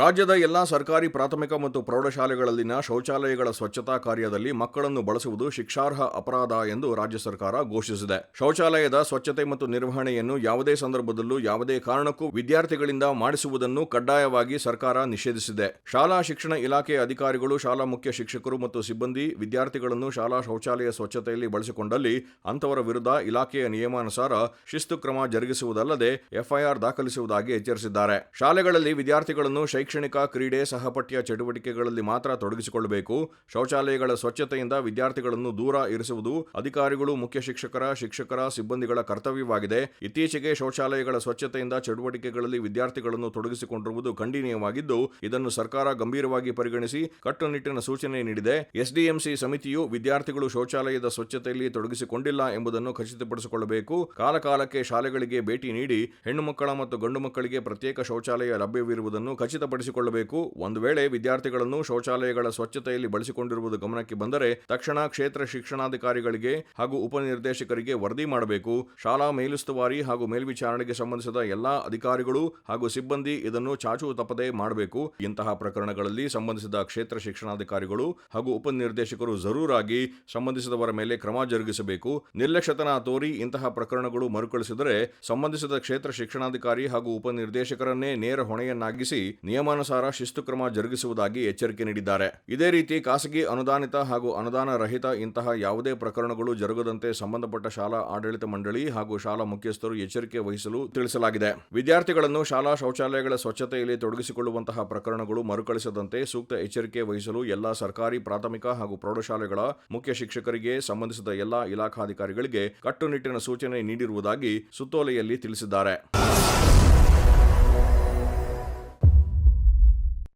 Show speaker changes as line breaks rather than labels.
ರಾಜ್ಯದ ಎಲ್ಲಾ ಸರ್ಕಾರಿ, ಪ್ರಾಥಮಿಕ ಮತ್ತು ಪ್ರೌಢಶಾಲೆಗಳಲ್ಲಿನ ಶೌಚಾಲಯಗಳ ಸ್ವಚ್ಛತಾ ಕಾರ್ಯದಲ್ಲಿ ಮಕ್ಕಳನ್ನು ಬಳಸುವುದು ಶಿಕ್ಷಾರ್ಹ ಅಪರಾಧ ಎಂದು ರಾಜ್ಯ ಸರ್ಕಾರ ಘೋಷಿಸಿದೆ. ಶೌಚಾಲಯದ ಸ್ವಚ್ಛತೆ ಮತ್ತು ನಿರ್ವಹಣೆಯನ್ನು ಯಾವುದೇ ಸಂದರ್ಭದಲ್ಲೂ ಯಾವುದೇ ಕಾರಣಕ್ಕೂ ವಿದ್ಯಾರ್ಥಿಗಳಿಂದ ಮಾಡಿಸುವುದನ್ನು ಕಡ್ಡಾಯವಾಗಿ ಸರ್ಕಾರ ನಿಷೇಧಿಸಿದೆ. ಶಾಲಾ ಶಿಕ್ಷಣ ಇಲಾಖೆ ಅಧಿಕಾರಿಗಳು, ಶಾಲಾ ಮುಖ್ಯ ಶಿಕ್ಷಕರು ಮತ್ತು ಸಿಬ್ಬಂದಿ ವಿದ್ಯಾರ್ಥಿಗಳನ್ನು ಶಾಲಾ ಶೌಚಾಲಯ ಸ್ವಚ್ಛತೆಯಲ್ಲಿ ಬಳಸಿಕೊಂಡಲ್ಲಿ ಅಂತವರ ವಿರುದ್ಧ ಇಲಾಖೆಯ ನಿಯಮಾನುಸಾರ ಶಿಸ್ತು ಕ್ರಮ ಜರುಗಿಸುವುದಲ್ಲದೆ ಎಫ್ಐಆರ್ ದಾಖಲಿಸುವುದಾಗಿ ಎಚ್ಚರಿಸಿದ್ದಾರೆ. ಶಾಲೆಗಳಲ್ಲಿ ವಿದ್ಯಾರ್ಥಿಗಳನ್ನು ಶೈಕ್ಷಣಿಕ ಕ್ರೀಡೆ ಸಹಪಠ್ಯ ಚಟುವಟಿಕೆಗಳಲ್ಲಿ ಮಾತ್ರ ತೊಡಗಿಸಿಕೊಳ್ಳಬೇಕು. ಶೌಚಾಲಯಗಳ ಸ್ವಚ್ಛತೆಯಿಂದ ವಿದ್ಯಾರ್ಥಿಗಳನ್ನು ದೂರ ಇರಿಸುವುದು ಅಧಿಕಾರಿಗಳು, ಮುಖ್ಯ ಶಿಕ್ಷಕರ ಶಿಕ್ಷಕರ ಸಿಬ್ಬಂದಿಗಳ ಕರ್ತವ್ಯವಾಗಿದೆ. ಇತ್ತೀಚೆಗೆ ಶೌಚಾಲಯಗಳ ಸ್ವಚ್ಛತೆಯಿಂದ ಚಟುವಟಿಕೆಗಳಲ್ಲಿ ವಿದ್ಯಾರ್ಥಿಗಳನ್ನು ತೊಡಗಿಸಿಕೊಂಡಿರುವುದು ಖಂಡನೀಯವಾಗಿದ್ದು, ಇದನ್ನು ಸರ್ಕಾರ ಗಂಭೀರವಾಗಿ ಪರಿಗಣಿಸಿ ಕಟ್ಟುನಿಟ್ಟಿನ ಸೂಚನೆ ನೀಡಿದೆ. ಎಸ್ಡಿಎಂಸಿ ಸಮಿತಿಯು ವಿದ್ಯಾರ್ಥಿಗಳು ಶೌಚಾಲಯದ ಸ್ವಚ್ಛತೆಯಲ್ಲಿ ತೊಡಗಿಸಿಕೊಂಡಿಲ್ಲ ಎಂಬುದನ್ನು ಖಚಿತಪಡಿಸಿಕೊಳ್ಳಬೇಕು. ಕಾಲಕಾಲಕ್ಕೆ ಶಾಲೆಗಳಿಗೆ ಭೇಟಿ ನೀಡಿ ಹೆಣ್ಣು ಮಕ್ಕಳ ಮತ್ತು ಗಂಡು ಮಕ್ಕಳಿಗೆ ಪ್ರತ್ಯೇಕ ಶೌಚಾಲಯ ಲಭ್ಯವಿರುವುದನ್ನು ಖಚಿತಪಡಿಸಿಕೊಳ್ಳಬೇಕು ಒಂದು ವೇಳೆ ವಿದ್ಯಾರ್ಥಿಗಳನ್ನು ಶೌಚಾಲಯಗಳ ಸ್ವಚ್ಛತೆಯಲ್ಲಿ ಬಳಸಿಕೊಂಡಿರುವುದು ಗಮನಕ್ಕೆ ಬಂದರೆ ತಕ್ಷಣ ಕ್ಷೇತ್ರ ಶಿಕ್ಷಣಾಧಿಕಾರಿಗಳಿಗೆ ಹಾಗೂ ಉಪನಿರ್ದೇಶಕರಿಗೆ ವರದಿ ಮಾಡಬೇಕು. ಶಾಲಾ ಮೇಲುಸ್ತುವಾರಿ ಹಾಗೂ ಮೇಲ್ವಿಚಾರಣೆಗೆ ಸಂಬಂಧಿಸಿದ ಎಲ್ಲಾ ಅಧಿಕಾರಿಗಳು ಹಾಗೂ ಸಿಬ್ಬಂದಿ ಇದನ್ನು ಚಾಚು ತಪ್ಪದೆ ಮಾಡಬೇಕು. ಇಂತಹ ಪ್ರಕರಣಗಳಲ್ಲಿ ಸಂಬಂಧಿಸಿದ ಕ್ಷೇತ್ರ ಶಿಕ್ಷಣಾಧಿಕಾರಿಗಳು ಹಾಗೂ ಉಪನಿರ್ದೇಶಕರು ಜರೂರಾಗಿ ಸಂಬಂಧಿಸಿದವರ ಮೇಲೆ ಕ್ರಮ ಜರುಗಿಸಬೇಕು. ನಿರ್ಲಕ್ಷ್ಯತನ ತೋರಿ ಇಂತಹ ಪ್ರಕರಣಗಳು ಮರುಕಳಿಸಿದರೆ ಸಂಬಂಧಿಸಿದ ಕ್ಷೇತ್ರ ಶಿಕ್ಷಣಾಧಿಕಾರಿ ಹಾಗೂ ಉಪನಿರ್ದೇಶಕರನ್ನೇ ನೇರ ಹೊಣೆಯನ್ನಾಗಿಸಿ ನಿಯಮಾನುಸಾರ ಶಿಸ್ತು ಕ್ರಮ ಜರುಗಿಸುವುದಾಗಿ ಎಚ್ಚರಿಕೆ ನೀಡಿದ್ದಾರೆ. ಇದೇ ರೀತಿ ಖಾಸಗಿ ಅನುದಾನಿತ ಹಾಗೂ ಅನುದಾನ ರಹಿತ ಇಂತಹ ಯಾವುದೇ ಪ್ರಕರಣಗಳು ಜರುಗದಂತೆ ಸಂಬಂಧಪಟ್ಟ ಶಾಲಾ ಆಡಳಿತ ಮಂಡಳಿ ಹಾಗೂ ಶಾಲಾ ಮುಖ್ಯಸ್ಥರು ಎಚ್ಚರಿಕೆ ವಹಿಸಲು ತಿಳಿಸಲಾಗಿದೆ. ವಿದ್ಯಾರ್ಥಿಗಳನ್ನು ಶಾಲಾ ಶೌಚಾಲಯಗಳ ಸ್ವಚ್ಛತೆಯಲ್ಲಿ ತೊಡಗಿಸಿಕೊಳ್ಳುವಂತಹ ಪ್ರಕರಣಗಳು ಮರುಕಳಿಸದಂತೆ ಸೂಕ್ತ ಎಚ್ಚರಿಕೆ ವಹಿಸಲು ಎಲ್ಲಾ ಸರ್ಕಾರಿ, ಪ್ರಾಥಮಿಕ ಹಾಗೂ ಪ್ರೌಢಶಾಲೆಗಳ ಮುಖ್ಯ ಶಿಕ್ಷಕರಿಗೆ ಸಂಬಂಧಿಸಿದ ಎಲ್ಲಾ ಇಲಾಖಾಧಿಕಾರಿಗಳಿಗೆ ಕಟ್ಟುನಿಟ್ಟಿನ ಸೂಚನೆ ನೀಡಿರುವುದಾಗಿ ಸುತ್ತೋಲೆಯಲ್ಲಿ ತಿಳಿಸಿದ್ದಾರೆ.